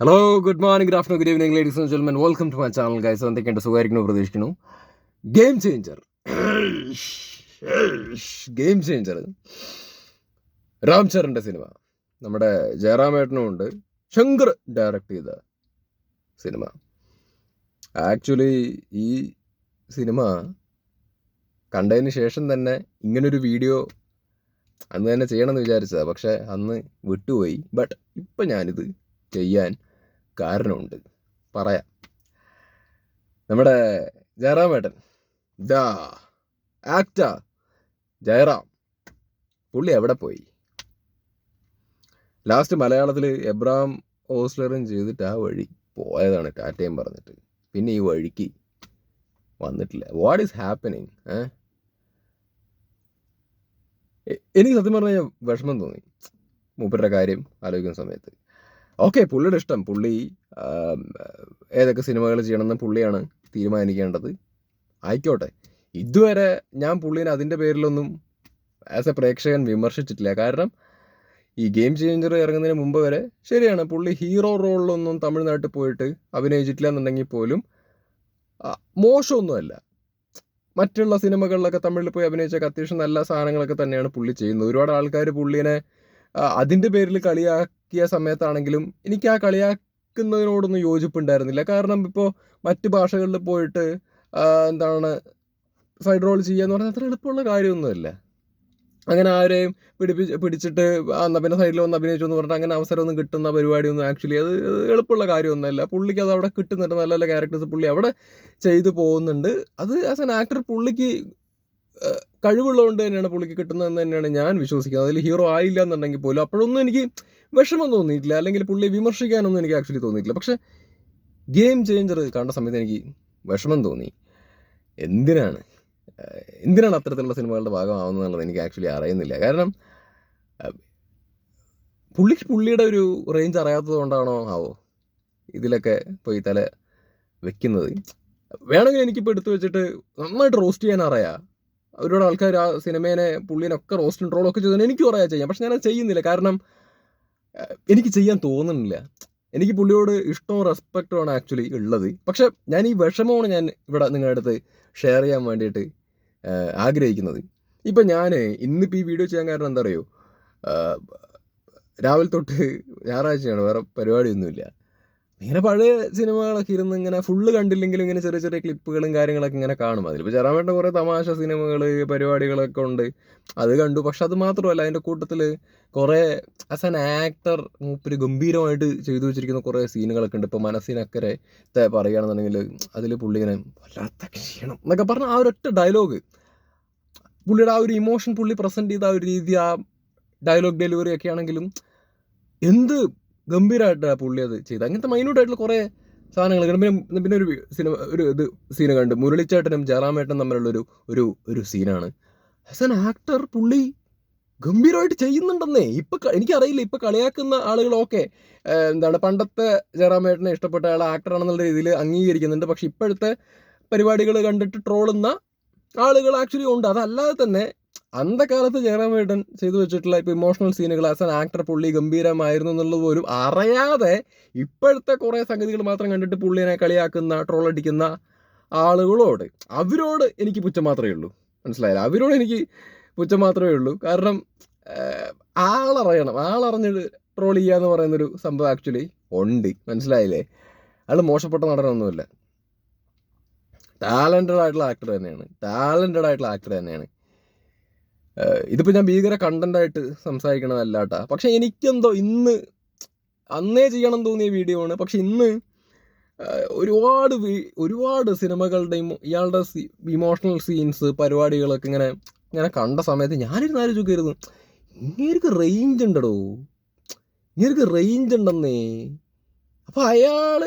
Hello good morning good afternoon good evening ladies and gentlemen welcome to my channel guys എന്തൊക്കെയുണ്ട്? സുഖമായിരിക്കുന്നു പ്രതീക്ഷിക്കുന്നു. Game changer game changer Ram ചരന്റെ സിനിമ നമ്മുടെ ജയറാമേട്ടനും ഉണ്ട്. ശങ്കർ ഡയറക്റ്റ് ചെയ്ത സിനിമ ആക്ച്വലി ഈ സിനിമ കണ്ടതിന് ശേഷം തന്നെ ഇങ്ങനൊരു വീഡിയോ അന്ന് തന്നെ ചെയ്യണമെന്ന് വിചാരിച്ചതാണ് പക്ഷേ അന്ന് വിട്ടുപോയി. ബട്ട് ഇപ്പം ഞാനിത് ചെയ്യാൻ കാരണമുണ്ട്. പറയാം. നമ്മുടെ ജയറാമേട്ടൻ. ദാ ആക്ട ജയറാം. പുള്ളി എവിടെ പോയി? ലാസ്റ്റ് മലയാളത്തിൽ എബ്രാം ഓസ്ലറും ചെയ്തിട്ട് ആ വഴി പോയതാണ് ടാറ്റയും പറഞ്ഞിട്ട്. പിന്നെ ഈ വഴിക്ക് വന്നിട്ടില്ല. വാട്ട് ഈസ് ഹാപ്പനിങ് എനിക്ക് സത്യം പറഞ്ഞാൽ വിഷമം തോന്നി. മൂപ്പരുടെ കാര്യം ആലോചിക്കുന്ന സമയത്ത്. ഓക്കെ പുള്ളിയുടെ ഇഷ്ടം. പുള്ളി ഏതൊക്കെ സിനിമകൾ ചെയ്യണമെന്ന് പുള്ളിയാണ് തീരുമാനിക്കേണ്ടത്. ആയിക്കോട്ടെ. ഇതുവരെ ഞാൻ പുള്ളീനെ അതിന്റെ പേരിലൊന്നും ആസ് എ പ്രേക്ഷകൻ വിമർശിച്ചിട്ടില്ല. കാരണം ഈ ഗെയിം ചേഞ്ചർ ഇറങ്ങുന്നതിന് മുമ്പ് വരെ ശരിയാണ് പുള്ളി ഹീറോ റോളിലൊന്നും തമിഴ്നാട്ടിൽ പോയിട്ട് അഭിനയിച്ചിട്ടില്ല എന്നുണ്ടെങ്കിൽ പോലും മോശമൊന്നുമല്ല. മറ്റുള്ള സിനിമകളിലൊക്കെ തമിഴിൽ പോയി അഭിനയിച്ചൊക്കെ അത്യാവശ്യം നല്ല സാധനങ്ങളൊക്കെ തന്നെയാണ് പുള്ളി ചെയ്യുന്നത്. ഒരുപാട് ആൾക്കാർ പുള്ളിനെ അതിന്റെ പേരിൽ കളിയാക്കിയ സമയത്താണെങ്കിലും എനിക്ക് ആ കളിയാക്കുന്നതിനോടൊന്നും യോജിപ്പുണ്ടായിരുന്നില്ല. കാരണം ഇപ്പോൾ മറ്റ് ഭാഷകളിൽ പോയിട്ട് എന്താണ് സൈഡ് റോൾ ചെയ്യുക എന്ന് പറഞ്ഞാൽ അത്ര എളുപ്പമുള്ള കാര്യമൊന്നുമല്ല. അങ്ങനെ ആരെയും പിടിപ്പിച്ച് പിടിച്ചിട്ട് എന്നാൽ എന്നാ പിന്നെ സൈഡിൽ വന്ന് അഭിനയിച്ചു എന്ന് പറഞ്ഞിട്ട് അങ്ങനെ അവസരമൊന്നും കിട്ടുന്ന പരിപാടിയൊന്നും ആക്ച്വലി അത് എളുപ്പമുള്ള കാര്യമൊന്നുമല്ല. പുള്ളിക്ക് അത് അവിടെ കിട്ടുന്നുണ്ട്. നല്ല നല്ല ക്യാരക്ടേഴ്സ് പുള്ളി അവിടെ ചെയ്തു പോകുന്നുണ്ട്. അത് ആസ് ആൻ ആക്ടർ പുള്ളിക്ക് കഴിവുള്ളതുകൊണ്ട് തന്നെയാണ് പുള്ളിക്ക് കിട്ടുന്നതെന്ന് തന്നെയാണ് ഞാൻ വിശ്വസിക്കുന്നത്. അതിൽ ഹീറോ ആയില്ല എന്നുണ്ടെങ്കിൽ പോലും അപ്പോഴൊന്നും എനിക്ക് വിഷമം തോന്നിയിട്ടില്ല. അല്ലെങ്കിൽ പുള്ളിയെ വിമർശിക്കാനൊന്നും എനിക്ക് ആക്ച്വലി തോന്നിയിട്ടില്ല. പക്ഷേ ഗെയിം ചേഞ്ചർ കണ്ട സമയത്ത് എനിക്ക് വിഷമം തോന്നി. എന്തിനാണ്? എന്തിനാണ് അത്തരത്തിലുള്ള സിനിമകളുടെ ഭാഗമാവുന്നത് എന്നുള്ളത് എനിക്ക് ആക്ച്വലി അറിയുന്നില്ല. കാരണം പുള്ളി പുള്ളിക്ക് പുള്ളിയുടെ ഒരു റേഞ്ച് അറിയാത്തത് കൊണ്ടാണോ ആവോ ഇതിലൊക്കെ പോയി തല വെക്കുന്നത്? വേണമെങ്കിൽ എനിക്കിപ്പോൾ എടുത്തു വെച്ചിട്ട് നന്നായിട്ട് റോസ്റ്റ് ചെയ്യാൻ അറിയാം. ഒരുപാട് ആൾക്കാർ ആ സിനിമേനെ പുള്ളിനൊക്കെ റോസ്റ്റും ട്രോളൊക്കെ ചെയ്തു എനിക്ക് കുറേ ചെയ്യാം. പക്ഷെ ഞാൻ അത് ചെയ്യുന്നില്ല. കാരണം എനിക്ക് ചെയ്യാൻ തോന്നുന്നില്ല. എനിക്ക് പുള്ളിയോട് ഇഷ്ടവും റെസ്പെക്റ്റും ആണ് ആക്ച്വലി ഉള്ളത്. പക്ഷെ ഞാൻ ഈ വിഷമമാണ് ഞാൻ ഇവിടെ നിങ്ങളുടെ അടുത്ത് ഷെയർ ചെയ്യാൻ വേണ്ടിയിട്ട് ആഗ്രഹിക്കുന്നത്. ഇപ്പം ഞാൻ ഇന്നിപ്പോൾ ഈ വീഡിയോ ചെയ്യാൻ കാരണം എന്താ പറയുക രാവിലെ തൊട്ട് ഞായറാഴ്ചയാണ്. വേറെ പരിപാടിയൊന്നുമില്ല. ഇങ്ങനെ പഴയ സിനിമകളൊക്കെ ഇരുന്ന് ഇങ്ങനെ ഫുള്ള് കണ്ടില്ലെങ്കിലും ഇങ്ങനെ ചെറിയ ചെറിയ ക്ലിപ്പുകളും കാര്യങ്ങളൊക്കെ ഇങ്ങനെ കാണും. അതിലിപ്പോൾ ചെറാമേട്ട കുറേ തമാശ സിനിമകൾ പരിപാടികളൊക്കെ ഉണ്ട്. അത് കണ്ടു. പക്ഷെ അത് മാത്രമല്ല അതിന്റെ കൂട്ടത്തിൽ കുറേ ആസ് ആൻ ആക്ടർ മൂപ്പര് ഗംഭീരമായിട്ട് ചെയ്തു വെച്ചിരിക്കുന്ന കുറേ സീനുകളൊക്കെ ഉണ്ട്. ഇപ്പോൾ മനസ്സിനക്കരെ പറയുകയാണെന്നുണ്ടെങ്കിൽ അതിൽ പുള്ളി ഇങ്ങനെ വല്ലാത്ത ക്ഷീണം എന്നൊക്കെ പറഞ്ഞ ആ ഒരൊറ്റ ഡയലോഗ് പുള്ളിയുടെ ആ ഒരു ഇമോഷൻ പുള്ളി പ്രസന്റ് ചെയ്ത ആ ഒരു രീതി ആ ഡയലോഗ് ഡെലിവറി ഒക്കെ ആണെങ്കിലും എന്ത് ഗംഭീരമായിട്ടാണ് പുള്ളി അത് ചെയ്ത് അങ്ങനത്തെ മൈന്യൂട്ടായിട്ടുള്ള കുറേ സാധനങ്ങൾ. പിന്നെ പിന്നെ ഒരു സിനിമ ഒരു ഇത് സീന കണ്ട്. മുരളിച്ചേട്ടനും ജയറാമേട്ടനും തമ്മിലുള്ള ഒരു ഒരു സീനാണ് ആസ് ആൻ ആക്ടർ പുള്ളി ഗംഭീരമായിട്ട് ചെയ്യുന്നുണ്ടെന്നേ. ഇപ്പൊ എനിക്കറിയില്ല. ഇപ്പൊ കളിയാക്കുന്ന ആളുകളൊക്കെ എന്താണ് പണ്ടത്തെ ജയറാമേട്ടനെ ഇഷ്ടപ്പെട്ട ആൾ ആക്ടറാണെന്നുള്ള രീതിയിൽ അംഗീകരിക്കുന്നുണ്ട്. പക്ഷെ ഇപ്പോഴത്തെ പരിപാടികൾ കണ്ടിട്ട് ട്രോളുന്ന ആളുകൾ ആക്ച്വലി ഉണ്ട്. അതല്ലാതെ തന്നെ അന്ധകാലത്ത് ജയറാമേട്ടൻ ചെയ്തു വെച്ചിട്ടുള്ള ഇപ്പൊ ഇമോഷണൽ സീനുകൾ ആസ് ആൻ ആക്ടർ പുള്ളി ഗംഭീരമായിരുന്നു എന്നുള്ളത് പോലും അറിയാതെ ഇപ്പോഴത്തെ കുറേ സംഗതികൾ മാത്രം കണ്ടിട്ട് പുള്ളിനെ കളിയാക്കുന്ന ട്രോളടിക്കുന്ന ആളുകളോട് അവരോട് എനിക്ക് പുച്ഛം മാത്രമേ ഉള്ളൂ. മനസ്സിലായില്ല? അവരോട് എനിക്ക് പുച്ഛം മാത്രമേ ഉള്ളൂ. കാരണം ആളറിയണം. ആളറിഞ്ഞിട്ട് ട്രോൾ ചെയ്യുക എന്ന് പറയുന്നൊരു സംഭവം ആക്ച്വലി ഉണ്ട്. മനസ്സിലായില്ലേ? അയാൾ മോശപ്പെട്ട നടനൊന്നുമില്ല. ടാലന്റഡ് ആയിട്ടുള്ള ആക്ടർ തന്നെയാണ്. ടാലന്റഡ് ആയിട്ടുള്ള ആക്ടർ തന്നെയാണ്. ആഹ്, ഇതിപ്പോ ഞാൻ ഭീകര കണ്ടന്റായിട്ട് സംസാരിക്കണതല്ല കേട്ടാ പക്ഷെ എനിക്കെന്തോ ഇന്ന് അന്നേ ചെയ്യണം തോന്നിയ വീഡിയോ ആണ് പക്ഷെ ഇന്ന് ഒരുപാട് ഒരുപാട് സിനിമകളുടെയും ഇയാളുടെ ഇമോഷണൽ സീൻസ് പരിപാടികളൊക്കെ ഇങ്ങനെ ഇങ്ങനെ കണ്ട സമയത്ത് ഞാനിരുന്ന് ആലോചിക്കരുത് ഇങ്ങേർക്ക് റേഞ്ച് ഉണ്ടടോ? ഇങ്ങേർക്ക് റേഞ്ച് ഉണ്ടെന്നേ? അപ്പൊ അയാൾ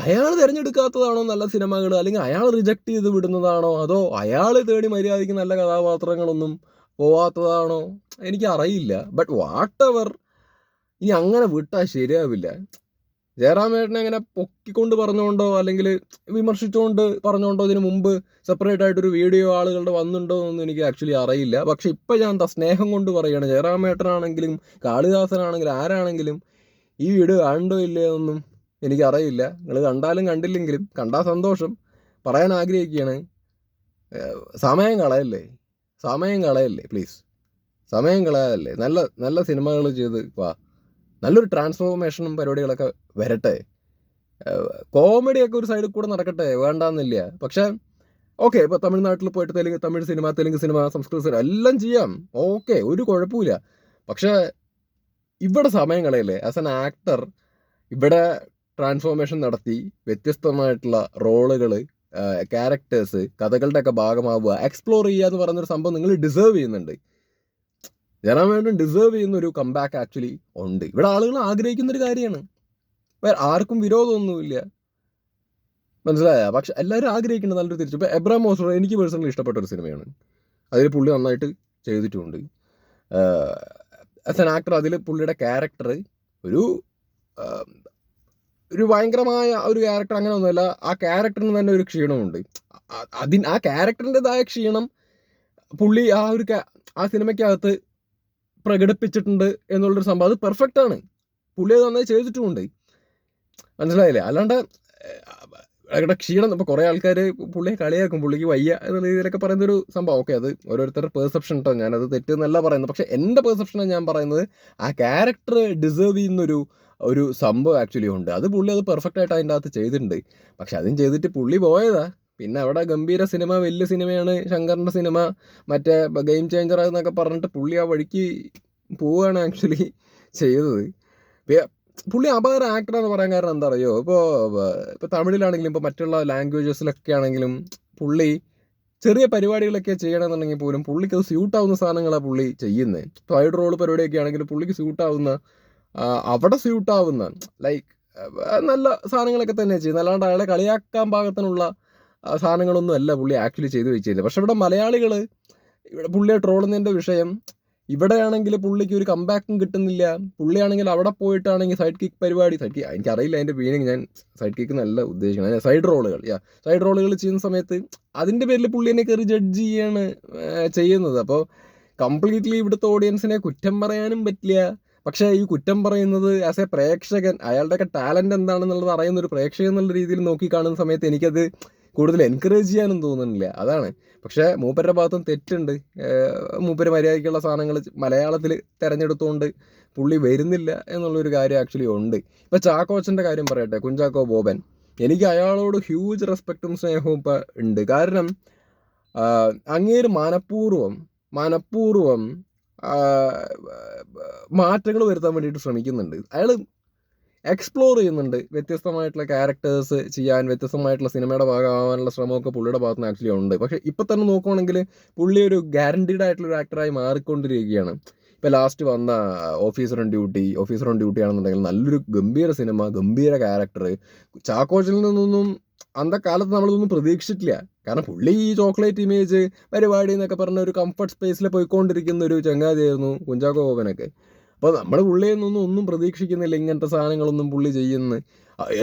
അയാൾ തിരഞ്ഞെടുക്കാത്തതാണോ നല്ല സിനിമകൾ അല്ലെങ്കിൽ അയാൾ റിജക്ട് ചെയ്ത് വിടുന്നതാണോ? അതോ അയാൾ തേടി മര്യാദയ്ക്ക് നല്ല കഥാപാത്രങ്ങളൊന്നും പോവാത്തതാണോ? എനിക്ക് അറിയില്ല ബട്ട് വാട്ട് എവർ ഇനി അങ്ങനെ വിട്ടാൽ ശരിയാവില്ല. ജയറാമേട്ടനെ അങ്ങനെ പൊക്കിക്കൊണ്ട് പറഞ്ഞുകൊണ്ടോ അല്ലെങ്കിൽ വിമർശിച്ചുകൊണ്ട് പറഞ്ഞുകൊണ്ടോ ഇതിന് മുമ്പ് സെപ്പറേറ്റ് ആയിട്ടൊരു വീഡിയോ ആളുകളുടെ വന്നിട്ടുണ്ടോ എന്നൊന്നും എനിക്ക് ആക്ച്വലി അറിയില്ല. പക്ഷെ ഇപ്പം ഞാൻ എന്താ സ്നേഹം കൊണ്ട് പറയുകയാണ് ജയറാമേട്ടനാണെങ്കിലും കാളിദാസനാണെങ്കിലും ആരാണെങ്കിലും ഈ വീഡിയോ കാണണ്ടോ ഇല്ലയോ എന്നൊന്നും എനിക്കറിയില്ല. നിങ്ങൾ കണ്ടാലും കണ്ടില്ലെങ്കിലും കണ്ടാൽ സന്തോഷം. പറയാൻ ആഗ്രഹിക്കുകയാണ്. സമയം കളയല്ലേ? സമയം കളയല്ലേ പ്ലീസ് സമയം കളയാതല്ലേ നല്ല നല്ല സിനിമകൾ ചെയ്ത് വാ. നല്ലൊരു ട്രാൻസ്ഫോർമേഷനും പരിപാടികളൊക്കെ വരട്ടെ. കോമഡിയൊക്കെ ഒരു സൈഡിൽ കൂടെ നടക്കട്ടെ വേണ്ടാന്നില്ല. പക്ഷേ ഓക്കെ ഇപ്പോൾ തമിഴ്നാട്ടിൽ പോയിട്ട് തെലുങ്ക് തമിഴ് സിനിമ തെലുങ്ക് സിനിമ സംസ്കൃത സിനിമ എല്ലാം ചെയ്യാം. ഓക്കെ ഒരു കുഴപ്പമില്ല പക്ഷേ ഇവിടെ സമയം കളയല്ലേ? ആസ് എൻ ആക്ടർ ഇവിടെ ട്രാൻസ്ഫോർമേഷൻ നടത്തി വ്യത്യസ്തമായിട്ടുള്ള റോളുകൾ ക്യാരക്ടേഴ്സ് കഥകളുടെ ഒക്കെ ഭാഗമാവുക എക്സ്പ്ലോർ ചെയ്യുക എന്ന് പറയുന്നൊരു സംഭവം നിങ്ങൾ ഡിസേർവ് ചെയ്യുന്നുണ്ട്. ജനവേണ്ടൻ ഡിസേർവ് ചെയ്യുന്ന ഒരു കംബാക്ക് ആക്ച്വലി ഉണ്ട്. ഇവിടെ ആളുകൾ ആഗ്രഹിക്കുന്ന ഒരു കാര്യമാണ് ആർക്കും വിരോധമൊന്നുമില്ല. മനസ്സിലായ? പക്ഷെ എല്ലാവരും ആഗ്രഹിക്കുന്നത് നല്ലൊരു തിരിച്ചു. ഇപ്പം എബ്രാം മോസ്റ്റർ എനിക്ക് പേഴ്സണലി ഇഷ്ടപ്പെട്ട ഒരു സിനിമയാണ്. അതിൽ പുള്ളി നന്നായിട്ട് ചെയ്തിട്ടുമുണ്ട് ആസ് ആൻ ആക്ടർ അതിൽ പുള്ളിയുടെ ക്യാരക്ടർ ഒരു ഒരു ഭയങ്കരമായ ഒരു ക്യാരക്ടർ അങ്ങനെ ഒന്നുമല്ല. ആ ക്യാരക്ടറിന് തന്നെ ഒരു ക്ഷീണമുണ്ട്. അതിന് ആ ക്യാരക്ടറിന്റെതായ ക്ഷീണം പുള്ളി ആ ഒരു ആ സിനിമയ്ക്കകത്ത് പ്രകടിപ്പിച്ചിട്ടുണ്ട് എന്നുള്ളൊരു സംഭവം. അത് പെർഫെക്റ്റ് ആണ്. പുള്ളി അത് നന്നായി ചെയ്തിട്ടുമുണ്ട്. മനസ്സിലായില്ലേ? അല്ലാണ്ട് അവരുടെ ക്ഷീണം ഇപ്പോൾ കുറേ ആൾക്കാർ പുള്ളിയെ കളിയാക്കും. പുള്ളിക്ക് വയ്യ എന്ന രീതിയിലൊക്കെ പറയുന്ന ഒരു സംഭവം. ഓക്കെ അത് ഓരോരുത്തരുടെ പെർസെപ്ഷൻ കേട്ടോ ഞാനത് തെറ്റെന്നല്ല പറയുന്നത്. പക്ഷേ എന്റെ പെർസെപ്ഷനാണ് ഞാൻ പറയുന്നത് ആ ക്യാരക്ടർ ഡിസേർവ് ചെയ്യുന്നൊരു ഒരു സംഭവം ആക്ച്വലി ഉണ്ട്. അത് പുള്ളി അത് പെർഫെക്റ്റ് ആയിട്ട് അതിന്റെ അകത്ത് ചെയ്തിട്ടുണ്ട്. പക്ഷെ അതും ചെയ്തിട്ട് പുള്ളി പോയതാ. പിന്നെ അവിടെ ഗംഭീര സിനിമ വലിയ സിനിമയാണ്. ശങ്കറിന്റെ സിനിമ മറ്റേ ഗെയിം ചേഞ്ചർ എന്നൊക്കെ പറഞ്ഞിട്ട് പുള്ളി ആ വഴിക്ക് പോവുകയാണ് ആക്ച്വലി ചെയ്തത്. പുള്ളി അപാര ആക്ടറാന്ന് പറയാൻ കാരണം എന്താ അറിയോ ഇപ്പോൾ ഇപ്പോൾ തമിഴിലാണെങ്കിലും ഇപ്പോൾ മറ്റുള്ള ലാംഗ്വേജസിലൊക്കെ ആണെങ്കിലും പുള്ളി ചെറിയ പരിപാടികളൊക്കെ ചെയ്യണമെന്നുണ്ടെങ്കിൽ പോലും പുള്ളിക്ക് അത് സ്യൂട്ടാവുന്ന സാധനങ്ങളാണ് പുള്ളി ചെയ്യുന്നത്. സൈഡ് റോൾ പരിപാടിയൊക്കെ ആണെങ്കിലും പുള്ളിക്ക് സ്യൂട്ട് ആവുന്ന ആ, അവിടെ സ്യൂട്ട് ആവുന്ന ലൈക്ക് നല്ല സാധനങ്ങളൊക്കെ തന്നെ ചെയ്യുന്നത്. അല്ലാണ്ട് അയാളെ കളിയാക്കാൻ പാകത്തിനുള്ള സാധനങ്ങളൊന്നും അല്ല പുള്ളി ആക്ച്വലി ചെയ്തു വെച്ചിരുന്നത്. പക്ഷെ ഇവിടെ മലയാളികൾ ഇവിടെ പുള്ളിയെ ട്രോളുന്നതിന്റെ വിഷയം ഇവിടെയാണെങ്കിൽ പുള്ളിക്ക് ഒരു കമ്പാക്കും കിട്ടുന്നില്ല. പുള്ളിയാണെങ്കിൽ അവിടെ പോയിട്ടാണെങ്കിൽ സൈഡ് കിക്ക് പരിപാടി. സൈഡ് കിക്ക് എനിക്കറിയില്ല അതിന്റെ മീനിങ് ഞാൻ സൈഡ് കിക്ക് നല്ല ഉദ്ദേശിക്കുന്നത് സൈഡ് റോളുകൾ യാ സൈഡ് റോളുകൾ ചെയ്യുന്ന സമയത്ത് അതിന്റെ പേരിൽ പുള്ളിനെ കയറി ജഡ്ജ് ചെയ്യാണ് ചെയ്യുന്നത്. അപ്പോൾ കംപ്ലീറ്റ്ലി ഇവിടുത്തെ ഓഡിയൻസിനെ കുറ്റം പറയാനും പറ്റില്ല. പക്ഷേ ഈ കുറ്റം പറയുന്നത് ആസ് എ പ്രേക്ഷകൻ അയാളുടെയൊക്കെ ടാലന്റ് എന്താണെന്നുള്ളത് അറിയുന്ന ഒരു പ്രേക്ഷകൻ എന്നുള്ള രീതിയിൽ നോക്കി കാണുന്ന സമയത്ത് എനിക്കത് കൂടുതൽ എൻകറേജ് ചെയ്യാനും തോന്നുന്നില്ല. അതാണ്. പക്ഷേ മൂപ്പരുടെ ഭാഗത്തും തെറ്റുണ്ട്. മൂപ്പര് മര്യാദയ്ക്കുള്ള സാധനങ്ങൾ മലയാളത്തിൽ തിരഞ്ഞെടുത്തുകൊണ്ട് പുള്ളി വരുന്നില്ല എന്നുള്ളൊരു കാര്യം ആക്ച്വലി ഉണ്ട്. ഇപ്പം ചാക്കോച്ചന്റെ കാര്യം പറയട്ടെ കുഞ്ചാക്കോ ബോബൻ. എനിക്ക് അയാളോട് ഹ്യൂജ് റെസ്പെക്റ്റും സ്നേഹവും ഇപ്പം ഉണ്ട്. കാരണം അങ്ങേര് മനഃപൂർവം മനഃപൂർവം മാറ്റങ്ങൾ വരുത്താൻ വേണ്ടിയിട്ട് ശ്രമിക്കുന്നുണ്ട്. അയാൾ എക്സ്പ്ലോർ ചെയ്യുന്നുണ്ട്. വ്യത്യസ്തമായിട്ടുള്ള ക്യാരക്ടേഴ്സ് ചെയ്യാൻ വ്യത്യസ്തമായിട്ടുള്ള സിനിമയുടെ ഭാഗമാവാനുള്ള ശ്രമമൊക്കെ പുള്ളിയുടെ ഭാഗത്ത് നിന്ന് ആക്ച്വലി ഉണ്ട്. പക്ഷേ ഇപ്പം തന്നെ നോക്കുവാണെങ്കിൽ പുള്ളി ഒരു ഗ്യാരണ്ടീഡ് ആയിട്ടുള്ള ഒരു ആക്ടറായി മാറിക്കൊണ്ടിരിക്കുകയാണ്. ഇപ്പം ലാസ്റ്റ് വന്ന officer on duty officer on duty ആണെന്നുണ്ടെങ്കിൽ നല്ലൊരു ഗംഭീര സിനിമ ഗംഭീര ക്യാരക്ടർ ചാക്കോച്ചിൽ നിന്നൊന്നും അന്നത്തെ കാലത്ത് നമ്മളിതൊന്നും പ്രതീക്ഷിച്ചിട്ടില്ല. കാരണം പുള്ളി ഈ ചോക്ലേറ്റ് ഇമേജ് പരിപാടി എന്നൊക്കെ പറഞ്ഞ ഒരു കംഫർട്ട് സ്പേസിൽ പോയിക്കൊണ്ടിരിക്കുന്ന ഒരു ചങ്ങാതിയായിരുന്നു കുഞ്ചാക്കോ ബോബനൊക്കെ അപ്പോൾ നമ്മൾ പുള്ളിയിൽ നിന്നൊന്നും ഒന്നും പ്രതീക്ഷിക്കുന്നില്ല ഇങ്ങനത്തെ സാധനങ്ങളൊന്നും പുള്ളി ചെയ്യുന്നത്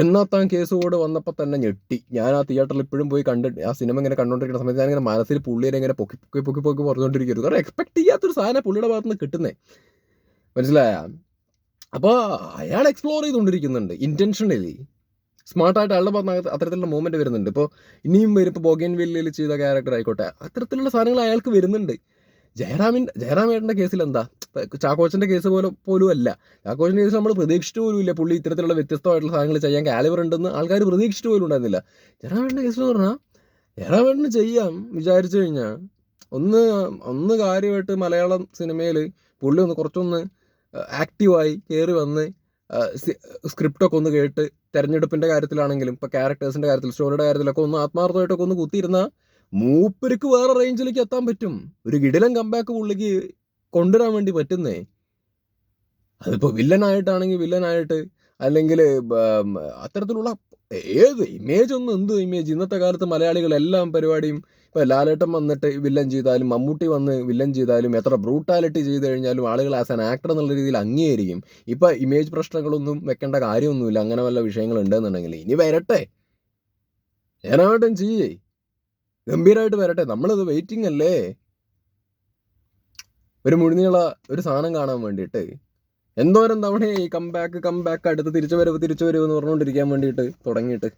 എന്നാൽ താൻ കേസ് കൂടെ വന്നപ്പോൾ തന്നെ ഞെട്ടി. ഞാൻ ആ തിയേറ്ററിൽ ഇപ്പോഴും പോയി കണ്ടിട്ട് ആ സിനിമ ഇങ്ങനെ കണ്ടുകൊണ്ടിരിക്കുന്ന സമയത്ത് ഞാനിങ്ങനെ മനസ്സിൽ പുള്ളിയെ ഇങ്ങനെ പൊക്കി പൊക്കി പൊക്കി പൊക്കി പറഞ്ഞുകൊണ്ടിരിക്കരുത് കാരണം എക്സ്പെക്ട് ചെയ്യാത്തൊരു സാധനം പുള്ളിയുടെ ഭാഗത്ത് നിന്ന് കിട്ടുന്നേ. മനസ്സിലായ? അപ്പോൾ അയാൾ എക്സ്പ്ലോർ ചെയ്തുകൊണ്ടിരിക്കുന്നുണ്ട് ഇന്റൻഷനലി സ്മാർട്ടായിട്ട് അയാളുടെ ഭാഗത്ത് അത്തരത്തിലുള്ള മൂവ്മെന്റ് വരുന്നുണ്ട്. ഇപ്പോൾ ഇനിയും വരും. ഇപ്പോൾ ബോഗൻ വില്ലിൽ ചെയ്ത ക്യാരക്ടർ ആയിക്കോട്ടെ. അത്തരത്തിലുള്ള സാധനങ്ങൾ അയാൾക്ക് വരുന്നുണ്ട്. ജയറാമിൻ ജയറാമേട്ടന്റെ കേസിൽ എന്താ? ചാക്കോച്ചന്റെ കേസ് പോലെ പോലും അല്ല. ചാക്കോച്ചന്റെ കേസ് നമ്മൾ പ്രതീക്ഷിച്ചു പോലും ഇല്ല. പുള്ളി ഇത്തരത്തിലുള്ള വ്യത്യസ്തമായിട്ടുള്ള സാധനങ്ങൾ ചെയ്യാൻ കാലിവർ ഉണ്ടെന്ന് ആൾക്കാർ പ്രതീക്ഷിച്ചു പോലും ഉണ്ടായിരുന്നില്ല. ജയറാമേട്ടന്റെ കേസ് എന്ന് പറഞ്ഞാൽ ജയറാമേട്ടന് ചെയ്യാം വിചാരിച്ചു കഴിഞ്ഞാൽ ഒന്ന് ഒന്ന് കാര്യമായിട്ട് മലയാളം സിനിമയിൽ പുള്ളി ഒന്ന് കുറച്ചൊന്ന് ആക്റ്റീവായി കയറി വന്ന് സ്ക്രിപ്റ്റൊക്കെ ഒന്ന് കേട്ട് തെരഞ്ഞെടുപ്പിന്റെ കാര്യത്തിലാണെങ്കിലും ഇപ്പോൾ ക്യാരക്ടേഴ്സിന്റെ കാര്യത്തിൽ സ്റ്റോറിയുടെ കാര്യത്തിലൊക്കെ ഒന്ന് ആത്മാർത്ഥമായിട്ടൊക്കെ ഒന്ന് കുത്തിയിരുന്നാൽ മൂപ്പർക്ക് വേറെ റേഞ്ചിലേക്ക് എത്താൻ പറ്റും. ഒരു കിടിലൻ കമ്പാക്ക് പുള്ളിക്ക് കൊണ്ടുവരാൻ വേണ്ടി പറ്റുന്നേ. അതിപ്പോൾ വില്ലനായിട്ടാണെങ്കിൽ വില്ലനായിട്ട് അല്ലെങ്കിൽ അത്തരത്തിലുള്ള ഏത് ഇമേജ് ഒന്നും എന്ത് ഇമേജ് ഇന്നത്തെ കാലത്ത് മലയാളികൾ എല്ലാം പരിപാടിയും ഇപ്പോൾ ലാലേട്ടൻ വന്നിട്ട് വില്ലൻ ചെയ്താലും മമ്മൂട്ടി വന്ന് വില്ലൻ ചെയ്താലും എത്ര ബ്രൂട്ടാലിറ്റി ചെയ്ത് കഴിഞ്ഞാലും ആളുകൾ ആസ് ആൻ ആക്ടർ എന്നുള്ള രീതിയിൽ അംഗീകരിക്കും. ഇപ്പോൾ ഇമേജ് പ്രശ്നങ്ങളൊന്നും വെക്കേണ്ട കാര്യമൊന്നുമില്ല. അങ്ങനെ വല്ല വിഷയങ്ങൾ വിഷയങ്ങളുണ്ടെന്നുണ്ടെങ്കിൽ ഇനി വരട്ടെ. ഞാനാവട്ടം ചെയ്യേ. ഗംഭീരമായിട്ട് വരട്ടെ. നമ്മളത് വെയിറ്റിംഗ് അല്ലേ? ഒരു മുഴുനീള ഒരു സാധനം കാണാൻ വേണ്ടിയിട്ട്. എന്തോരം തവണ ഈ കം ബാക്ക് കം ബാക്ക് അടുത്ത് തിരിച്ചു വരവ് തിരിച്ചു വരവ് എന്ന് പറഞ്ഞുകൊണ്ടിരിക്കാൻ വേണ്ടിയിട്ട് തുടങ്ങിയിട്ട്?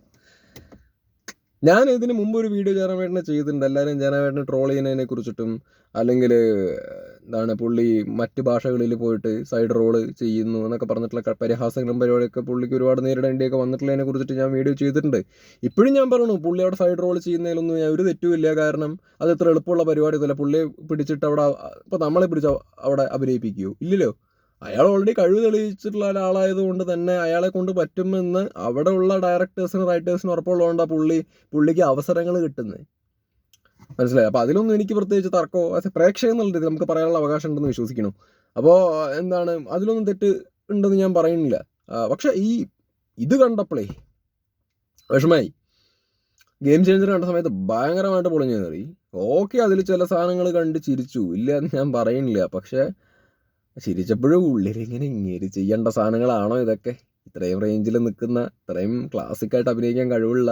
ഞാൻ ഇതിന് മുമ്പ് ഒരു വീഡിയോ ജയറാമേട്ടനെ ചെയ്തിട്ടുണ്ട്. എല്ലാവരും ജയറാമേട്ടനെ ട്രോൾ ചെയ്യുന്നതിനെ കുറിച്ചിട്ടും അല്ലെങ്കിൽ എന്താണ് പുള്ളി മറ്റ് ഭാഷകളിൽ പോയിട്ട് സൈഡ് റോൾ ചെയ്യുന്നു എന്നൊക്കെ പറഞ്ഞിട്ടുള്ള പരിഹാസങ്ങളും പരിപാടിയൊക്കെ പുള്ളിക്ക് ഒരുപാട് നേരിടേണ്ടിയൊക്കെ വന്നിട്ടുള്ളതിനെ കുറിച്ചിട്ട് ഞാൻ വീഡിയോ ചെയ്തിട്ടുണ്ട്. ഇപ്പോഴും ഞാൻ പറഞ്ഞു പുള്ളി അവിടെ സൈഡ് റോൾ ചെയ്യുന്നതിലൊന്നും ഞാൻ ഒരു തെറ്റുമില്ല. കാരണം അത് ഇത്ര എളുപ്പമുള്ള പരിപാടി ഒന്നുമല്ല പുള്ളിയെ പിടിച്ചിട്ട് അവിടെ ഇപ്പോൾ നമ്മളെ പിടിച്ച് അവിടെ അഭിനയിപ്പിക്കുമോ ഇല്ലല്ലോ? അയാൾ ഓൾറെഡി കഴിവ് തെളിയിച്ചിട്ടുള്ള ഒരാളായത് കൊണ്ട് തന്നെ അയാളെ കൊണ്ട് പറ്റുമെന്ന് അവിടെ ഉള്ള ഡയറക്ടേഴ്സിനും റൈറ്റേഴ്സിനും ഉറപ്പുള്ളതുകൊണ്ടാ പുള്ളി പുള്ളിക്ക് അവസരങ്ങൾ കിട്ടുന്നത് മനസ്സിലായി? അപ്പോൾ അതിലൊന്നും എനിക്ക് പ്രത്യേകിച്ച് തർക്കമോ അത് പ്രേക്ഷകൻ എന്നുള്ള രീതിയിൽ നമുക്ക് പറയാനുള്ള അവകാശം ഉണ്ടെന്ന് വിശ്വസിക്കണം അപ്പോ എന്താണ് അതിലൊന്നും തെറ്റ് ഉണ്ടെന്ന് ഞാൻ പറയുന്നില്ല. പക്ഷെ ഈ ഇത് കണ്ടപ്പോഴേ വിഷമായി ഗെയിം ചേഞ്ചർ കണ്ട സമയത്ത് ഭയങ്കരമായിട്ട് പൊളിഞ്ഞു കയറി. ഓക്കെ അതിൽ ചില സാധനങ്ങൾ കണ്ട് ചിരിച്ചു. ഇല്ല എന്ന് ഞാൻ പറയുന്നില്ല. പക്ഷെ ചിരിച്ചപ്പോഴും ഉള്ളിലിങ്ങനെ ഇങ്ങനെ ചെയ്യേണ്ട സാധനങ്ങളാണോ ഇതൊക്കെ? ഇത്രയും റേഞ്ചിൽ നിൽക്കുന്ന ഇത്രയും ക്ലാസിക്കായിട്ട് അഭിനയിക്കാൻ കഴിവുള്ള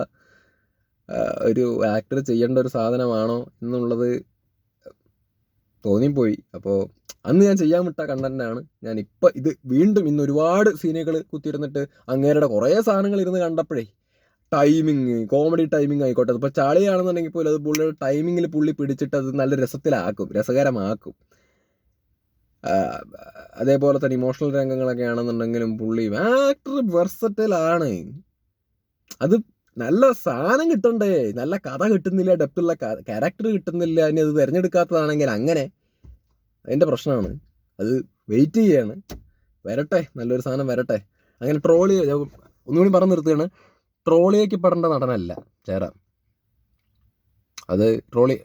ഒരു ആക്ടർ ചെയ്യേണ്ട ഒരു സാധനമാണോ എന്നുള്ളത് തോന്നിപ്പോയി. അപ്പോൾ അന്ന് ഞാൻ ചെയ്യാൻ വിട്ട കണ്ടന്റാണ്. ഞാൻ ഇപ്പം ഇത് വീണ്ടും ഇന്ന് ഒരുപാട് സീനുകൾ കുത്തിയിരുന്നിട്ട് അങ്ങേരുടെ കുറേ സാധനങ്ങൾ ഇരുന്ന് കണ്ടപ്പോഴേ ടൈമിങ് കോമഡി ടൈമിങ് ആയിക്കോട്ടെ. ഇപ്പോൾ ചളിയാണെന്നുണ്ടെങ്കിൽ പോലും അത് പുള്ളിയുടെ ടൈമിങ്ങിൽ പുള്ളി പിടിച്ചിട്ട് അത് നല്ല രസത്തിലാക്കും രസകരമാക്കും. അതേപോലെ തന്നെ ഇമോഷണൽ രംഗങ്ങളൊക്കെ ആണെന്നുണ്ടെങ്കിലും പുള്ളി ആക്ടർ വെർസറ്റൽ ആണ്. അത് നല്ല സാധനം കിട്ടണ്ടേ. നല്ല കഥ കിട്ടുന്നില്ല ഡെപ്തുള്ള ക്യാരക്ടർ കിട്ടുന്നില്ല ഇനി അത് തിരഞ്ഞെടുക്കാത്തതാണെങ്കിൽ അങ്ങനെ. അതിന്റെ പ്രശ്നമാണ്. അത് വെയിറ്റ് ചെയ്യാണ്. വരട്ടെ നല്ലൊരു സാധനം വരട്ടെ. അങ്ങനെ ട്രോളി ഒന്നുകൂടി പറഞ്ഞു നിർത്തുകയാണ്. ട്രോളിയേക്ക് പെടേണ്ട നടനല്ല ചേരാം. അത് ട്രോളി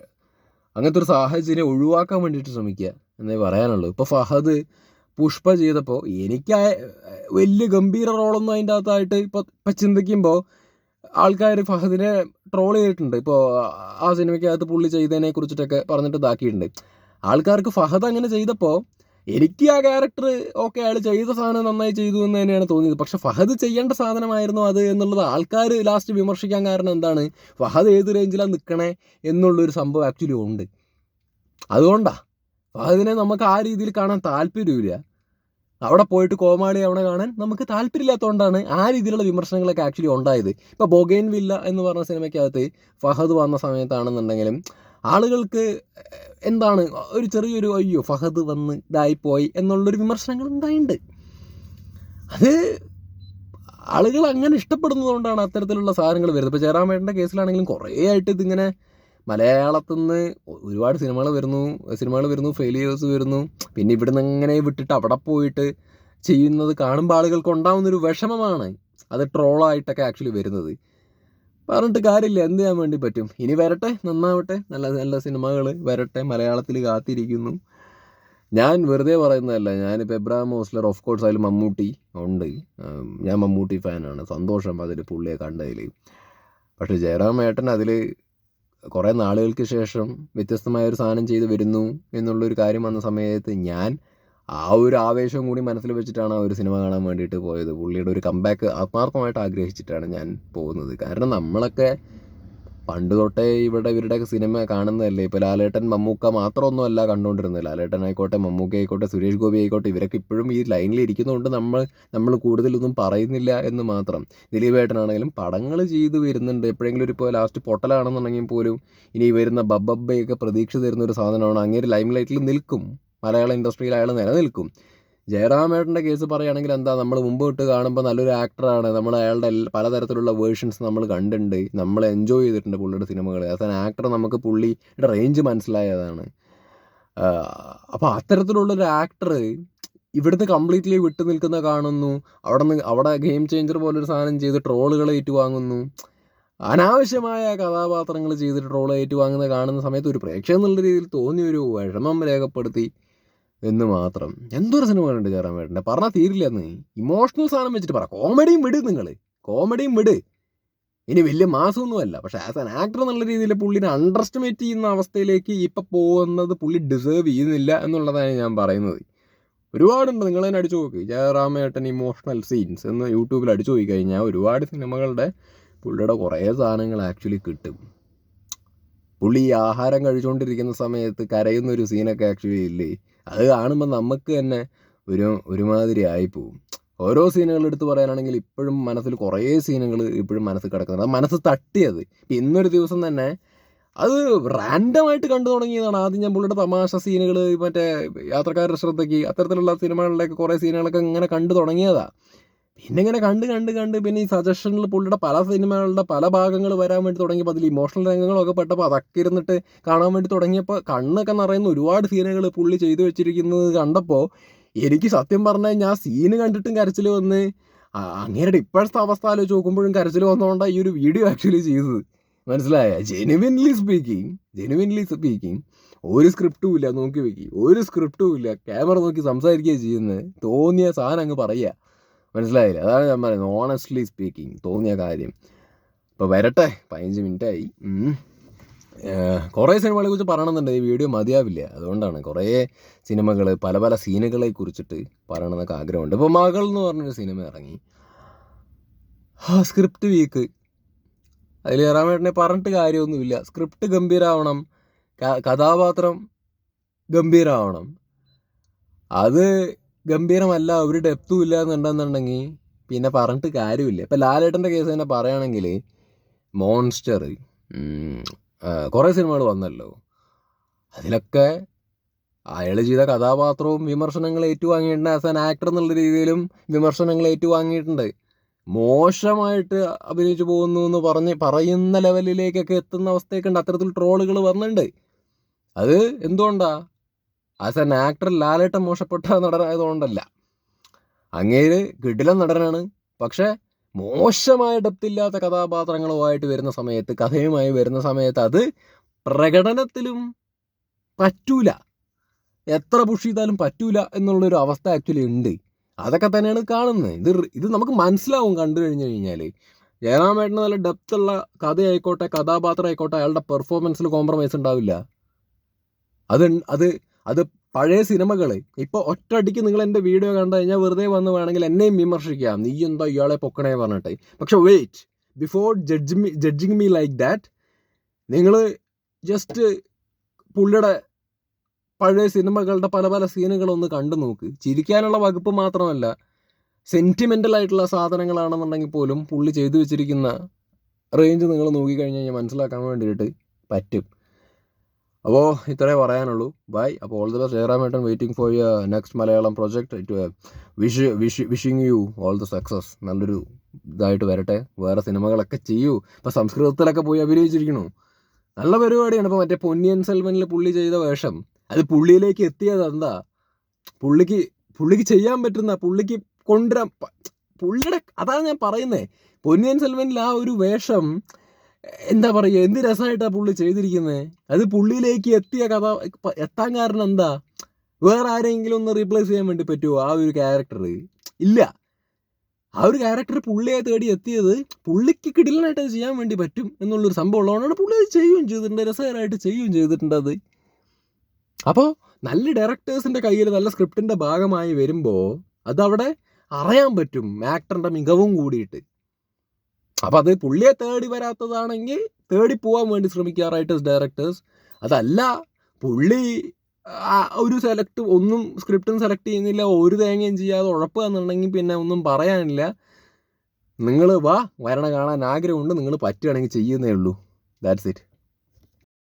അങ്ങനത്തെ ഒരു സാഹചര്യം ഒഴിവാക്കാൻ വേണ്ടിയിട്ട് ശ്രമിക്കുക. എന്നേ പറയാനുള്ളൂ. ഇപ്പോൾ ഫഹദ് പുഷ്പ ചെയ്തപ്പോൾ എനിക്ക് വലിയ ഗംഭീര റോളൊന്നും അതിന്റെ അകത്തായിട്ട് ഇപ്പോൾ ഇപ്പം ചിന്തിക്കുമ്പോൾ ആൾക്കാർ ഫഹദിനെ ട്രോൾ ചെയ്തിട്ടുണ്ട്. ഇപ്പോൾ ആ സിനിമയ്ക്കകത്ത് പുള്ളി ചെയ്തതിനെ കുറിച്ചിട്ടൊക്കെ പറഞ്ഞിട്ട് ഇതാക്കിയിട്ടുണ്ട്. ആൾക്കാർക്ക് ഫഹദ് അങ്ങനെ ചെയ്തപ്പോൾ എനിക്ക് ആ ക്യാരക്ടർ ഓക്കെ അയാൾ ചെയ്ത സാധനം നന്നായി ചെയ്തു എന്ന് തന്നെയാണ് തോന്നിയത്. പക്ഷെ ഫഹദ് ചെയ്യേണ്ട സാധനമായിരുന്നു അത് എന്നുള്ളത് ആൾക്കാർ ലാസ്റ്റ് വിമർശിക്കാൻ കാരണം എന്താണ്? ഫഹദ് ഏത് റേഞ്ചിലാണ് നിൽക്കണേ എന്നുള്ളൊരു സംഭവം ആക്ച്വലി ഉണ്ട്. അതുകൊണ്ടാ ഫഹദിനെ നമുക്ക് ആ രീതിയിൽ കാണാൻ താല്പര്യമില്ല അവിടെ പോയിട്ട് കോമാളി അവിടെ കാണാൻ നമുക്ക് താല്പര്യമില്ലാത്തതുകൊണ്ടാണ് ആ രീതിയിലുള്ള വിമർശനങ്ങളൊക്കെ ആക്ച്വലി ഉണ്ടായത്. ഇപ്പോൾ ബൊഗൈൻ വില്ല എന്ന് പറഞ്ഞ സിനിമയ്ക്കകത്ത് ഫഹദ് വന്ന സമയത്താണെന്നുണ്ടെങ്കിലും ആളുകൾക്ക് എന്താണ് ഒരു ചെറിയൊരു അയ്യോ ഫഹദ് വന്ന് ഇതായിപ്പോയി എന്നുള്ളൊരു വിമർശനങ്ങൾ ഉണ്ടായിട്ടുണ്ട് അത് ആളുകൾ അങ്ങനെ ഇഷ്ടപ്പെടുന്നതുകൊണ്ടാണ് അത്തരത്തിലുള്ള സാധനങ്ങൾ വരുന്നത്. ഇപ്പോൾ ജയറാമേട്ടന്റെ കേസിലാണെങ്കിലും കുറേ ആയിട്ട് ഇതിങ്ങനെ മലയാളത്തിൽ നിന്ന് ഒരുപാട് സിനിമകൾ വരുന്നു. സിനിമകൾ വരുന്നു ഫെയിലിയേഴ്സ് വരുന്നു. പിന്നെ ഇവിടെ നിന്ന് അങ്ങനെ വിട്ടിട്ട് അവിടെ പോയിട്ട് ചെയ്യുന്നത് കാണുമ്പോൾ ആളുകൾക്ക് ഉണ്ടാവുന്നൊരു വിഷമമാണ് അത് ട്രോളായിട്ടൊക്കെ ആക്ച്വലി വരുന്നത്. പറഞ്ഞിട്ട് കാര്യമില്ല എന്ത് ചെയ്യാൻ വേണ്ടി പറ്റും? ഇനി വരട്ടെ നന്നാവട്ടെ. നല്ല നല്ല സിനിമകൾ വരട്ടെ മലയാളത്തിൽ കാത്തിരിക്കുന്നു. ഞാൻ വെറുതെ പറയുന്നതല്ല ഞാനിപ്പോൾ എബ്രാഹിം ഹോസ്ലർ ഓഫ് കോഴ്സ് അതിൽ മമ്മൂട്ടി ഉണ്ട്. ഞാൻ മമ്മൂട്ടി ഫാനാണ് സന്തോഷം അതിൽ പുള്ളിയെ കണ്ടതിൽ പക്ഷേ ജയറാം ഏട്ടൻ അതിൽ കുറേ നാളുകൾക്ക് ശേഷം വ്യത്യസ്തമായ ഒരു സാധനം ചെയ്ത് വരുന്നു എന്നുള്ളൊരു കാര്യം വന്ന സമയത്ത് ഞാൻ ആ ഒരു ആവേശവും കൂടി മനസ്സിൽ വെച്ചിട്ടാണ് ആ ഒരു സിനിമ കാണാൻ വേണ്ടിയിട്ട് പോയത്. പുള്ളിയുടെ ഒരു കംബാക്ക് ആത്മാർത്ഥമായിട്ട് ആഗ്രഹിച്ചിട്ടാണ് ഞാൻ പോകുന്നത്. കാരണം നമ്മളൊക്കെ പണ്ട് തൊട്ടേ ഇവിടെ ഇവരുടെയൊക്കെ സിനിമ കാണുന്നതല്ലേ? ഇപ്പോൾ ലാലേട്ടൻ മമ്മൂക്ക മാത്രമൊന്നുമല്ല കണ്ടുകൊണ്ടിരുന്നത്. ലാലേട്ടൻ ആയിക്കോട്ടെ മമ്മൂക്ക ആയിക്കോട്ടെ സുരേഷ് ഗോപി ആയിക്കോട്ടെ ഇവരൊക്കെ ഇപ്പോഴും ഈ ലൈനിൽ ഇരിക്കുന്നതുകൊണ്ട് നമ്മൾ നമ്മൾ കൂടുതലൊന്നും പറയുന്നില്ല എന്ന് മാത്രം. ദിലീപേട്ടനാണെങ്കിലും പടങ്ങൾ ചെയ്ത് വരുന്നുണ്ട്. എപ്പോഴെങ്കിലും ഒരു ഇപ്പോൾ ലാസ്റ്റ് പൊട്ടലാണെന്നുണ്ടെങ്കിൽ പോലും ഇനി വരുന്ന ബബ്ബബ്ബയൊക്കെ പ്രതീക്ഷ തരുന്ന ഒരു സാധനമാണ്. അങ്ങേര് ലൈം ലൈറ്റിൽ നിൽക്കും. മലയാള ഇൻഡസ്ട്രിയിൽ അയാൾ നിലനിൽക്കും. ജയറാമേട്ടന്റെ കേസ് പറയുകയാണെങ്കിൽ എന്താ നമ്മൾ മുമ്പ് തൊട്ട് കാണുമ്പോൾ നല്ലൊരു ആക്ടറാണ്. നമ്മൾ അയാളുടെ പലതരത്തിലുള്ള വേർഷൻസ് നമ്മൾ കണ്ടിട്ടുണ്ട്. നമ്മൾ എൻജോയ് ചെയ്തിട്ടുണ്ട് പുള്ളിയുടെ സിനിമകൾ ആസ് ആൻ ആക്ടർ നമുക്ക് പുള്ളിയുടെ റേഞ്ച് മനസ്സിലായതാണ്. അപ്പോൾ അത്തരത്തിലുള്ളൊരു ആക്ടർ ഇവിടുന്ന് കംപ്ലീറ്റ്ലി വിട്ടു നിൽക്കുന്ന കാണുന്നു. അവിടെ നിന്ന് അവിടെ ഗെയിം ചേഞ്ചർ പോലൊരു സാധനം ചെയ്ത് ട്രോളുകൾ ഏറ്റുവാങ്ങുന്നു. അനാവശ്യമായ കഥാപാത്രങ്ങൾ ചെയ്തിട്ട് ട്രോൾ ഏറ്റുവാങ്ങുന്ന കാണുന്ന സമയത്ത് ഒരു പ്രേക്ഷകൻ എന്നുള്ള രീതിയിൽ തോന്നിയൊരു വിഷമം രേഖപ്പെടുത്തി. എന്ന് മാത്രം. എന്തൊരു സിനിമ കണ്ടിട്ട് കയറാൻ വേണ്ടി പറഞ്ഞാൽ തീരില്ല എന്ന് ഇമോഷണൽ സാധനം വെച്ചിട്ട് പറ. കോമഡിയും വിട് നിങ്ങൾ കോമഡിയും വിട്. ഇനി വലിയ മാസമൊന്നുമല്ല. പക്ഷെ ആസ് ആൻ ആക്ടർ എന്നുള്ള രീതിയിൽ പുള്ളിനെ അണ്ടർ എസ്റ്റിമേറ്റ് ചെയ്യുന്ന അവസ്ഥയിലേക്ക് ഇപ്പം പോകുന്നത് പുള്ളി ഡിസേർവ് ചെയ്യുന്നില്ല എന്നുള്ളതാണ് ഞാൻ പറയുന്നത്. ഒരുപാടുണ്ട്. നിങ്ങൾ തന്നെ അടിച്ചു നോക്ക്. ജയറാമേട്ടൻ ഇമോഷണൽ സീൻസ് എന്ന് യൂട്യൂബിൽ അടിച്ചു നോക്കി കഴിഞ്ഞാൽ ഒരുപാട് സിനിമകളുടെ പുള്ളിയുടെ കുറേ സാധനങ്ങൾ ആക്ച്വലി കിട്ടും. പുള്ളി ഈ ആഹാരം കഴിച്ചുകൊണ്ടിരിക്കുന്ന സമയത്ത് കരയുന്ന ഒരു സീനൊക്കെ ആക്ച്വലി ഇല്ലേ? അത് കാണുമ്പോൾ നമുക്ക് തന്നെ ഒരു ഒരുമാതിരി ആയിപ്പോവും. ഓരോ സീനുകൾ എടുത്ത് പറയാനാണെങ്കിൽ ഇപ്പോഴും മനസ്സിൽ കുറേ സീനുകൾ ഇപ്പോഴും മനസ്സിൽ കിടക്കുന്നുണ്ട്. അത് മനസ്സ് തട്ടിയത്. ഇന്നൊരു ദിവസം തന്നെ അത് റാൻഡമായിട്ട് കണ്ടു തുടങ്ങിയതാണ്. ആദ്യം ഞാൻ പുള്ളിയുടെ തമാശ സീനുകൾ മറ്റേ യാത്രക്കാരുടെ ശ്രദ്ധയ്ക്ക് അത്തരത്തിലുള്ള സിനിമകളിലേക്ക് കുറേ സീനുകളൊക്കെ ഇങ്ങനെ കണ്ടു തുടങ്ങിയതാ. പിന്നെ ഇങ്ങനെ കണ്ട് കണ്ട് കണ്ട് പിന്നെ ഈ സജഷനിൽ പുള്ളിയുടെ പല സിനിമകളുടെ പല ഭാഗങ്ങൾ വരാൻ വേണ്ടി തുടങ്ങിയപ്പോൾ അതിൽ ഇമോഷണൽ രംഗങ്ങളൊക്കെ പെട്ടപ്പോൾ അതൊക്കെ ഇരുന്നിട്ട് കാണാൻ വേണ്ടി തുടങ്ങിയപ്പോൾ കണ്ണൊക്കെ നിറയുന്ന ഒരുപാട് സീനുകൾ പുള്ളി ചെയ്തു വെച്ചിരിക്കുന്നത് കണ്ടപ്പോൾ എനിക്ക് സത്യം പറഞ്ഞാൽ ഞാൻ സീന് കണ്ടിട്ടും കരച്ചിൽ വന്ന് അങ്ങേരുടെ ഇപ്പോഴത്തെ അവസ്ഥ ആലോചിച്ച് നോക്കുമ്പോഴും കരച്ചിൽ വന്നുകൊണ്ടാണ് ഈ ഒരു വീഡിയോ ആക്ച്വലി ചെയ്തത്. മനസ്സിലായ? ജെനുവിൻലി സ്പീക്കിംഗ് ജെനുവിൻലി സ്പീക്കിംഗ് ഒരു സ്ക്രിപ്റ്റും ഇല്ല. നോക്കി വെക്കി. ഒരു സ്ക്രിപ്റ്റും ഇല്ല. ക്യാമറ നോക്കി സംസാരിക്കുകയാണ് ചെയ്യുന്നത്. തോന്നിയ സാധനം അങ്ങ് പറയുക. മനസ്സിലായില്ല? അതാണ് ഞാൻ പറയുന്നത്. ഓണസ്റ്റ്ലി സ്പീക്കിംഗ് തോന്നിയ കാര്യം. ഇപ്പോൾ വരട്ടെ. പതിനഞ്ച് മിനിറ്റായി. കുറേ സിനിമകളെ കുറിച്ച് പറയണമെന്നുണ്ട് ഈ വീഡിയോ മതിയാവില്ല. അതുകൊണ്ടാണ് കുറേ സിനിമകൾ പല പല സീനുകളെ കുറിച്ചിട്ട് പറയണമെന്നൊക്കെ ആഗ്രഹമുണ്ട്. ഇപ്പോൾ മകൾ എന്ന് പറഞ്ഞൊരു സിനിമ ഇറങ്ങി. സ്ക്രിപ്റ്റ് വീക്ക് അതിൽ വേണ്ടി പറഞ്ഞിട്ട് കാര്യമൊന്നുമില്ല. സ്ക്രിപ്റ്റ് ഗംഭീരാവണം. കഥാപാത്രം ഗംഭീരാവണം. അത് ഗംഭീരമല്ല ഒരു ഡെപ്തും ഇല്ല എന്നുണ്ടെന്നുണ്ടെങ്കിൽ പിന്നെ പറഞ്ഞിട്ട് കാര്യമില്ല. ഇപ്പം ലാലേട്ടന്റെ കേസ് തന്നെ പറയുകയാണെങ്കിൽ മോൺസ്റ്റർ കുറേ സിനിമകൾ വന്നല്ലോ. അതിലൊക്കെ അയാൾ ചെയ്ത കഥാപാത്രവും വിമർശനങ്ങൾ ഏറ്റുവാങ്ങിയിട്ടുണ്ട്. ആസ് ആൻ ആക്ടർ എന്നുള്ള രീതിയിലും വിമർശനങ്ങൾ ഏറ്റുവാങ്ങിയിട്ടുണ്ട്. മോശമായിട്ട് അഭിനയിച്ചു പോകുന്നു എന്ന് പറഞ്ഞ് പറയുന്ന ലെവലിലേക്കൊക്കെ എത്തുന്ന അവസ്ഥയൊക്കെ ഉണ്ട്. അത്തരത്തിൽ ട്രോളുകൾ വന്നിട്ടുണ്ട്. അത് എന്തുകൊണ്ടാ? ആസ് എൻ ആക്ടർ ലാലേട്ടൻ മോശപ്പെട്ട നടനായതുകൊണ്ടല്ല. അങ്ങേര് കിടിലൻ നടനാണ്. പക്ഷേ മോശമായ ഡെപ്തില്ലാത്ത കഥാപാത്രങ്ങളുമായിട്ട് വരുന്ന സമയത്ത് കഥയുമായി വരുന്ന സമയത്ത് അത് പ്രകടനത്തിലും പറ്റൂല. എത്ര പുഷ് ചെയ്താലും പറ്റൂല എന്നുള്ളൊരു അവസ്ഥ ആക്ച്വലി ഉണ്ട്. അതൊക്കെ തന്നെയാണ് കാണുന്നത്. ഇത് ഇത് നമുക്ക് മനസ്സിലാവും കണ്ടു കഴിഞ്ഞു കഴിഞ്ഞാൽ ജയറാമേട്ടന് നല്ല ഡെപ്ത് ഉള്ള കഥയായിക്കോട്ടെ കഥാപാത്രം ആയിക്കോട്ടെ അയാളുടെ പെർഫോമൻസിൽ കോംപ്രമൈസ് ഉണ്ടാവില്ല. അത് അത് അത് പഴയ സിനിമകൾ ഇപ്പോൾ ഒറ്റയടിക്ക് നിങ്ങൾ എന്റെ വീഡിയോ കണ്ടു കഴിഞ്ഞാൽ വെറുതെ വന്ന് വേണമെങ്കിൽ എന്നെയും വിമർശിക്കാം. നീ എന്താ ഇയാളെ പൊക്കണേ പറഞ്ഞിട്ട്. പക്ഷെ wait before judge me judging me like that നിങ്ങൾ ജസ്റ്റ് പുള്ളിയുടെ പഴയ സിനിമകളുടെ പല പല സീനുകളൊന്ന് കണ്ടു നോക്ക്. ചിരിക്കാനുള്ള വകുപ്പ് മാത്രമല്ല സെന്റിമെന്റലായിട്ടുള്ള സാധനങ്ങളാണെന്നുണ്ടെങ്കിൽ പോലും പുള്ളി ചെയ്തു വെച്ചിരിക്കുന്ന റേഞ്ച് നിങ്ങൾ നോക്കിക്കഴിഞ്ഞ് കഴിഞ്ഞാൽ മനസ്സിലാക്കാൻ വേണ്ടിയിട്ട് പറ്റും. അപ്പോൾ ഇത്രേ പറയാനുള്ളൂ. ബൈ അപ്പോൾ all the best ജയറാമേട്ടൻ waiting for your next Malayalam project wish wish wishing you all the success നല്ലൊരു ഇതായിട്ട് വരട്ടെ. വേറെ സിനിമകളൊക്കെ ചെയ്യൂ. ഇപ്പോൾ സംസ്കൃതത്തിലൊക്കെ പോയി അഭിനയിച്ചിരിക്കണു. നല്ല പരിപാടിയാണ്. ഇപ്പോൾ മറ്റേ പൊന്നിയൻ സെൽവനിൽ പുള്ളി ചെയ്ത വേഷം. അത് പുള്ളിയിലേക്ക് എത്തിയത് എന്താ? പുള്ളിക്ക് പുള്ളിക്ക് ചെയ്യാൻ പറ്റുന്ന പുള്ളിക്ക് കൊണ്ടുവരാൻ പുള്ളിയുടെ അതാണ് ഞാൻ പറയുന്നത് പൊന്നിയൻ സെൽവനിൽ ആ ഒരു വേഷം എന്താ പറയുക? എന്ത് രസമായിട്ടാണ് പുള്ളി ചെയ്തിരിക്കുന്നത് അത് പുള്ളിയിലേക്ക് എത്തിയ കഥ എത്താൻ കാരണം എന്താ? വേറെ ആരെങ്കിലും ഒന്ന് റീപ്ലേസ് ചെയ്യാൻ വേണ്ടി പറ്റുമോ ആ ഒരു ക്യാരക്ടർ ഇല്ല. ആ ഒരു ക്യാരക്ടർ പുള്ളിയെ തേടി എത്തിയത് പുള്ളിക്ക് കിടിലനായിട്ട് അത് ചെയ്യാൻ വേണ്ടി പറ്റും എന്നുള്ളൊരു സംഭവം ഉള്ളതുകൊണ്ടാണ് പുള്ളി അത് ചെയ്യുകയും ചെയ്തിട്ടുണ്ട് രസകരമായിട്ട് ചെയ്യുകയും ചെയ്തിട്ടുണ്ട് അത്. അപ്പോൾ നല്ല ഡയറക്ടേഴ്സിന്റെ കയ്യിൽ നല്ല സ്ക്രിപ്റ്റിന്റെ ഭാഗമായി വരുമ്പോൾ അതവിടെ അറിയാൻ പറ്റും ആക്ടറിന്റെ മികവും കൂടിയിട്ട്. അപ്പോൾ അത് പുള്ളിയെ തേടി വരാത്തതാണെങ്കിൽ തേടി പോകാൻ വേണ്ടി ശ്രമിക്കുക റൈറ്റേഴ്സ് ഡയറക്ടേഴ്സ് അതല്ല പുള്ളി ഒരു സെലക്ട് ഒന്നും സ്ക്രിപ്റ്റും സെലക്ട് ചെയ്യുന്നില്ല ഒരു തേങ്ങയും ചെയ്യാതെ ഉഴപ്പുക എന്നുണ്ടെങ്കിൽ പിന്നെ ഒന്നും പറയാനില്ല. നിങ്ങൾ വാ വരണ കാണാൻ ആഗ്രഹമുണ്ട് നിങ്ങൾ പറ്റുകയാണെങ്കിൽ ചെയ്യുന്നേ ഉള്ളൂ. That's it